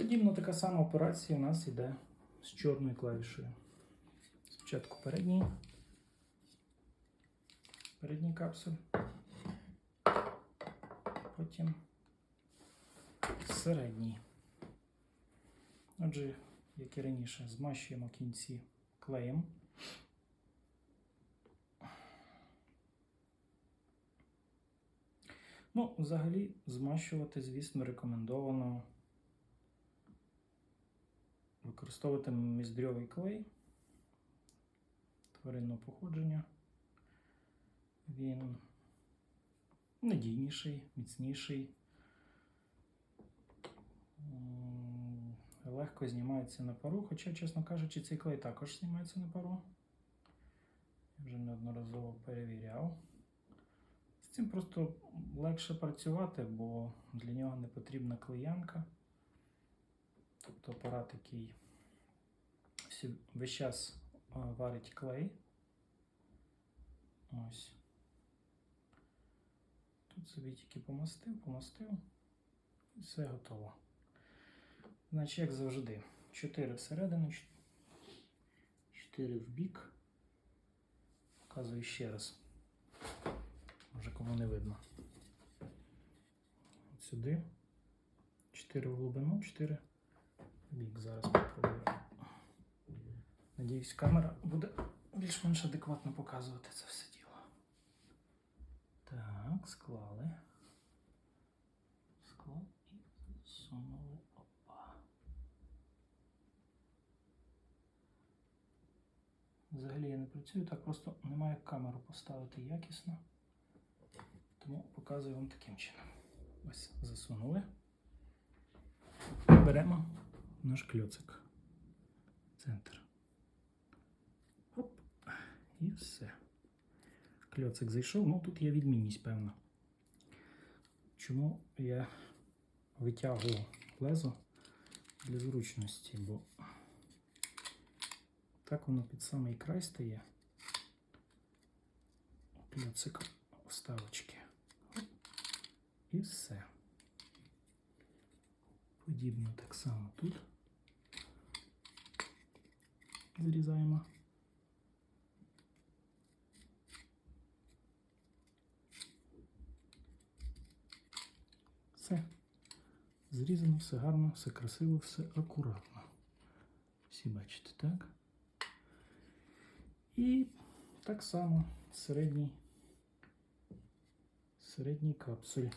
Подібно така сама операція у нас йде з чорною клавішею. Спочатку передній, передній капсуль, потім середній. Отже, як і раніше, змащуємо кінці клеєм. Ну, взагалі, змащувати, звісно, рекомендовано використовувати міздрьовий клей тваринного походження. Він надійніший, міцніший, легко знімається на пару, хоча, чесно кажучи, цей клей також знімається на пару. Я вже неодноразово перевіряв. З цим просто легше працювати, бо для нього не потрібна клеянка. Тобто апарат, який всі- весь час варить клей. Ось. Тут собі тільки помастив, помастив. І все готово. Значить, як завжди, 4 всередину, 4 в бік. Показую ще раз. Може кому не видно. От сюди. 4 в глибину, 4 в бік. Зараз попробую. Надіюсь, камера буде більш-менш адекватно показувати це все діло. Так, склали. Склад і засунули. Опа. Взагалі я не працюю, так просто немає камеру поставити якісно. Тому показую вам таким чином. Ось засунули. Беремо наш кльоцик. Центр. І все. Кльоцик зайшов. Ну тут є відмінність, певна. Чому я витягую лезо для зручності, бо так воно під самий край стає. Кльоцик вставочки. І все. Подібно так само тут. Зрізаємо. Все. Зрізано, все гарно, все красиво, все акуратно. Всі бачите, так? І так само середній, середній капсуль.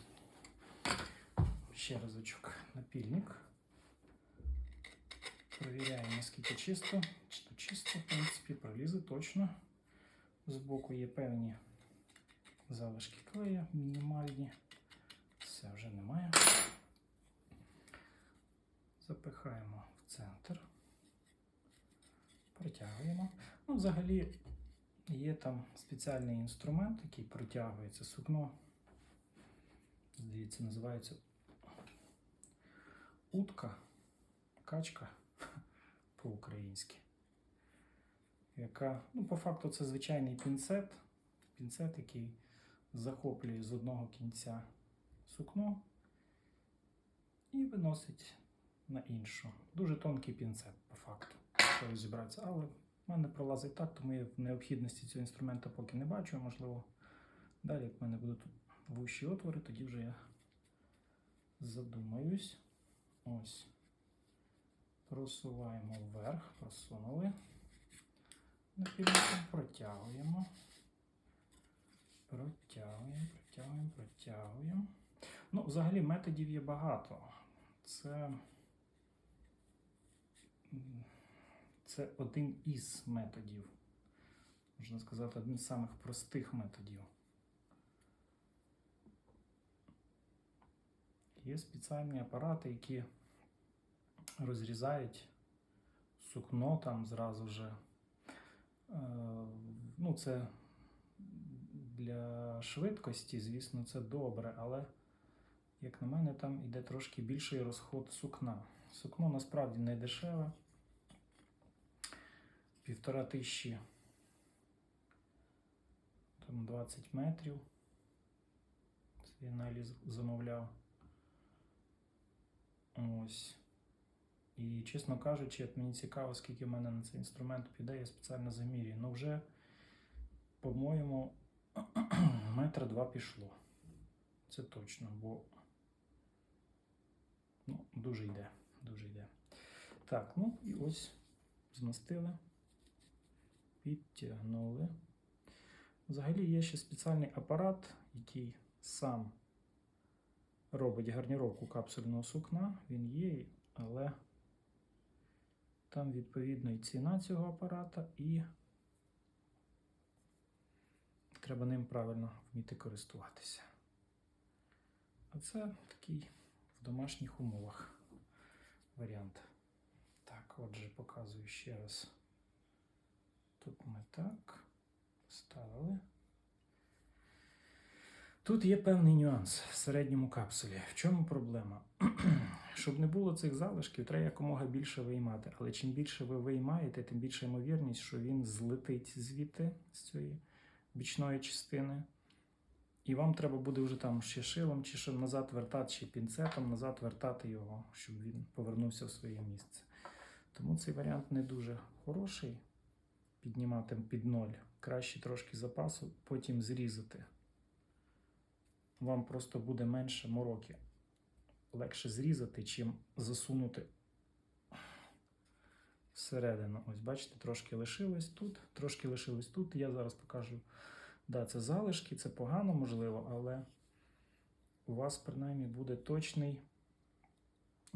Ще разочок напільник. Провіряємо, наскільки чисто. Чи то чисто, в принципі, пролізе точно. Збоку є певні залишки клея, мінімальні. Все вже немає. Запихаємо в центр. Протягуємо. Ну, взагалі є там спеціальний інструмент, який протягується сукно. Здається, називається утка, качка по-українськи. Яка, ну, по факту, це звичайний пінцет. Пінцет, який захоплює з одного кінця сукно і виносить на іншу. Дуже тонкий пінцет, по факту, якщо розібратися. Але в мене пролазить так, тому я в необхідності цього інструменту поки не бачу. Можливо, далі, як в мене будуть вущі отвори, тоді вже я задумаюсь. Ось. Просуваємо вверх, просунули. Напільником протягуємо. Протягуємо, протягуємо, протягуємо. Ну, взагалі методів є багато. Це, це один із методів. Можна сказати, один з самих простих методів. Є спеціальні апарати, які розрізають сукно там зразу же. Е, Ну, це для швидкості, звісно, це добре, але, як на мене, там йде трошки більший розход сукна. Сукно насправді не дешеве. Півтора тисячі, там 20 метрів. Це я аналіз замовляв. Ось. І, чесно кажучи, мені цікаво, скільки в мене на цей інструмент піде, я спеціально замірюю. Ну вже, по-моєму, метра два пішло. Це точно, бо ну, дуже йде, дуже йде. Так, ну і ось змастили, підтягнули. Взагалі є ще спеціальний апарат, який сам робить гарніровку капсульного сукна. Він є, але там відповідно і ціна цього апарата, і треба ним правильно вміти користуватися. А це такий в домашніх умовах варіант. Так, отже, показую ще раз. Тут ми так поставили. Тут є певний нюанс в середньому капсулі. В чому проблема? Щоб не було цих залишків, треба якомога більше виймати. Але чим більше ви виймаєте, тим більша ймовірність, що він злетить звідти з цієї бічної частини. І вам треба буде вже там ще шилом, чи щоб назад вертати, чи пінцетом назад вертати його, щоб він повернувся в своє місце. Тому цей варіант не дуже хороший. Піднімати під ноль. Краще трошки запасу, потім зрізати. Вам просто буде менше мороки. Легше зрізати, чим засунути всередину. Ось, бачите, трошки лишилось тут, трошки лишилось тут. Я зараз покажу. Да, це залишки, це погано, можливо, але у вас принаймні буде точний.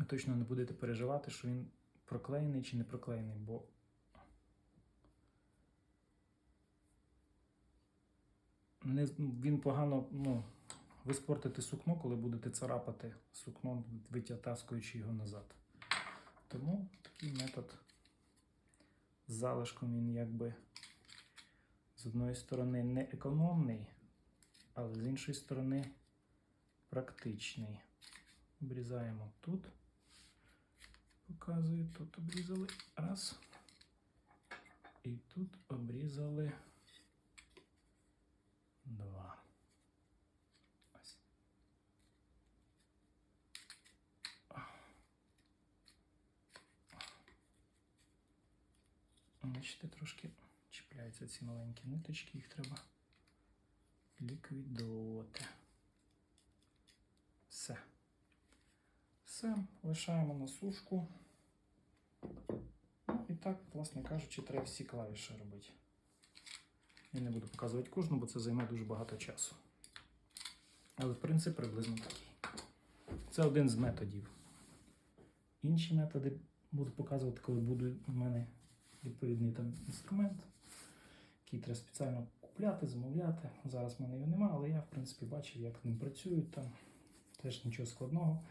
Точно не будете переживати, що він проклеєний чи не проклеєний, бо не, він погано, ну, ви спортите сукно, коли будете царапати сукно, витягуючи його назад. Тому такий метод з залишком він якби з одної сторони не економний, але з іншої сторони практичний. Обрізаємо тут. Показую, тут обрізали раз. І тут обрізали два. Ось. Бачите, трошки чіпляються ці маленькі ниточки, їх треба ліквідовувати. Все. Все, лишаємо на сушку. Ну, І так, власне кажучи, треба всі клавіші робити. Я не буду показувати кожну, бо це займе дуже багато часу. Але принцип приблизно такий. Це один з методів. Інші методи буду показувати, коли буде у мене відповідний там інструмент, який треба спеціально купляти, замовляти. Зараз в мене його немає, але я, в принципі, бачив, як ним працюють. Там теж нічого складного.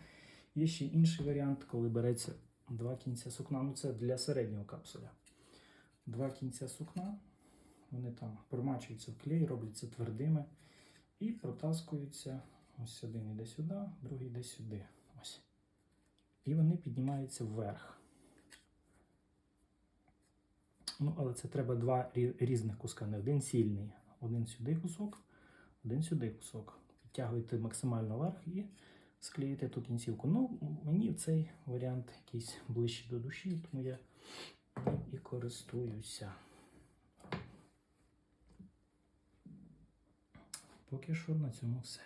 Є ще інший варіант, коли береться два кінця сукна. Ну, це для середнього капсуля. Два кінця сукна. Вони там промачуються в клей, робляться твердими і протаскуються. Ось один іде сюди, другий йде сюди. Ось. І вони піднімаються вверх. Ну, але це треба два різних куска, не один сильний. Один сюди кусок, один сюди кусок. Підтягуєте максимально вверх і склеїте ту кінцівку. Ну, мені цей варіант якийсь ближче до душі, тому я і користуюся. Поки що на цьому все.